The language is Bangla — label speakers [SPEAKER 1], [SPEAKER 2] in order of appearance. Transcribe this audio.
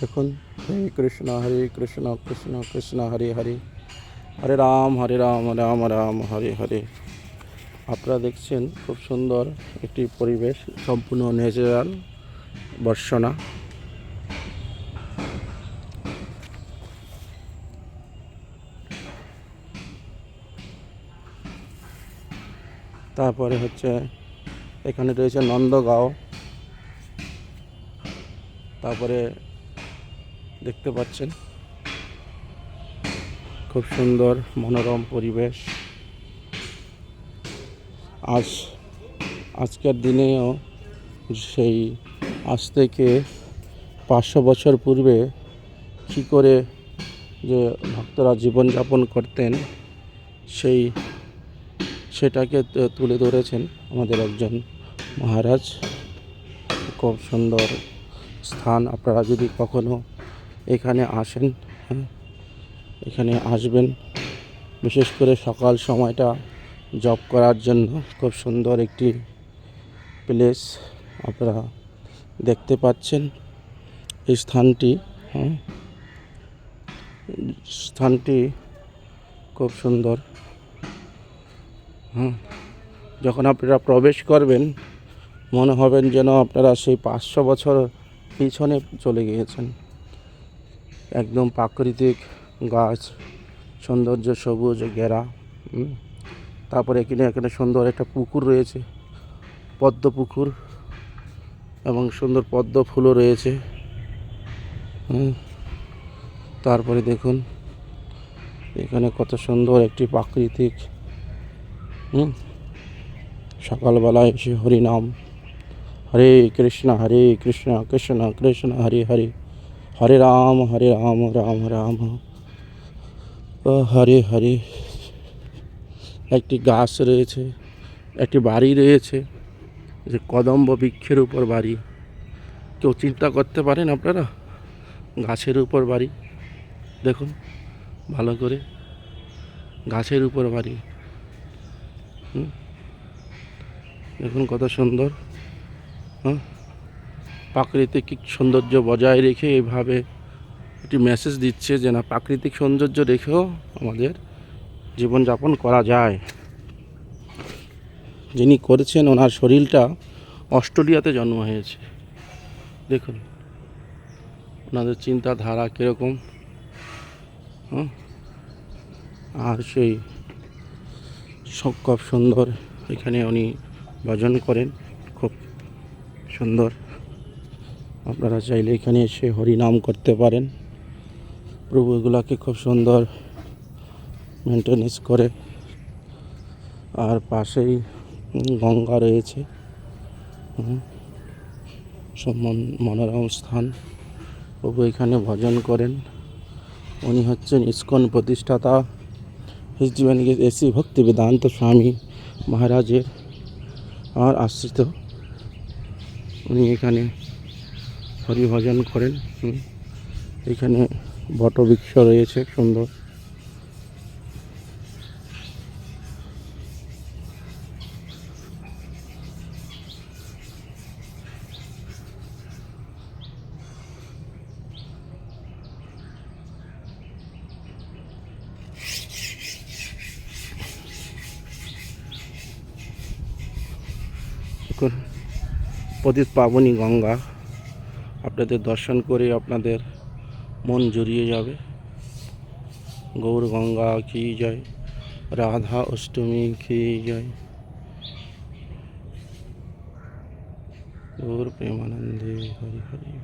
[SPEAKER 1] দেখুন হরে কৃষ্ণ হরে কৃষ্ণ কৃষ্ণ কৃষ্ণ হরে হরে হরে রাম হরে রাম রাম রাম হরে হরে আপনারা দেখছেন খুব সুন্দর একটি পরিবেশ সম্পূর্ণ ন্যাচারাল বর্ষণা তারপরে হচ্ছে এখানে রয়েছে নন্দগাঁও তারপরে দেখতে পাচ্ছেন খুব সুন্দর মনোরম পরিবেশ আজ আজকের দিনেও সেই আজ থেকে পাঁচশো বছর পূর্বে কী করে যে ভক্তরা জীবনযাপন করতেন সেই সেটাকে তুলে ধরেছেন আমাদের একজন মহারাজ খুব সুন্দর স্থান আপনারা যদি কখনো এখানে আসেন হ্যাঁ, এখানে আসবেন বিশেষ করে সকাল সময়টা জব করার জন্য খুব সুন্দর একটি প্লেস আপনারা দেখতে পাচ্ছেন এই স্থানটি হ্যাঁ স্থানটি খুব সুন্দর হ্যাঁ যখন আপনারা প্রবেশ করবেন মনে হবেন যেন আপনারা সেই পাঁচশো বছর পিছনে চলে গিয়েছেন একদম প্রাকৃতিক গাছ সৌন্দর্য সবুজ ঘেরা তারপরে এখানে এখানে সুন্দর একটা পুকুর রয়েছে পদ্ম পুকুর এবং সুন্দর পদ্ম ফুলও রয়েছে তারপরে দেখুন এখানে কত সুন্দর একটি প্রাকৃতিক সকালবেলায় এসে হরিনাম হরে কৃষ্ণ হরে কৃষ্ণ কৃষ্ণ কৃষ্ণ হরে হরে হরে রাম হরে রাম রাম রাম হরে হরে একটি গাছ রয়েছে একটি বাড়ি রয়েছে যে কদম্ব বৃক্ষের উপর বাড়ি কেউ চিন্তা করতে পারেন আপনারা গাছের উপর বাড়ি দেখুন ভালো করে গাছের উপর বাড়ি দেখুন কত সুন্দর হ্যাঁ প্রাকৃতিক সৌন্দর্য বজায় রেখে এভাবে একটি মেসেজ দিচ্ছে যে না প্রাকৃতিক সৌন্দর্য রেখেও আমাদের জীবনযাপন করা যায় যিনি করেছেন ওনার শরীরটা অস্ট্রেলিয়াতে জন্ম হয়েছে দেখুন ওনাদের চিন্তাধারা কীরকম আর সেই খুব সুন্দর এখানে উনি ভজন করেন খুব সুন্দর আপনারা চাইলে এখানে এসে হরিনাম করতে পারেন প্রভু এগুলাকে খুব সুন্দর মেনটেনেন্স করে আর পাশেই গঙ্গা রয়েছে সম্মান মনোরম স্থান প্রভু এখানে ভজন করেন উনি হচ্ছেন ইস্কন প্রতিষ্ঠাতা হিজ এসি ভক্তি বেদান্ত স্বামী মহারাজের আর আশ্রিত উনি এখানে হরিভজন করেন এখানে বটবৃক্ষ রয়েছে সুন্দর প্রদীপ পাবনী গঙ্গা আপনাদের দর্শন করে আপনাদের মন জড়িয়ে যাবে গৌর গঙ্গা কি জয় রাধা অষ্টমী কি জয় গৌর প্রেমানন্দে হরি হরি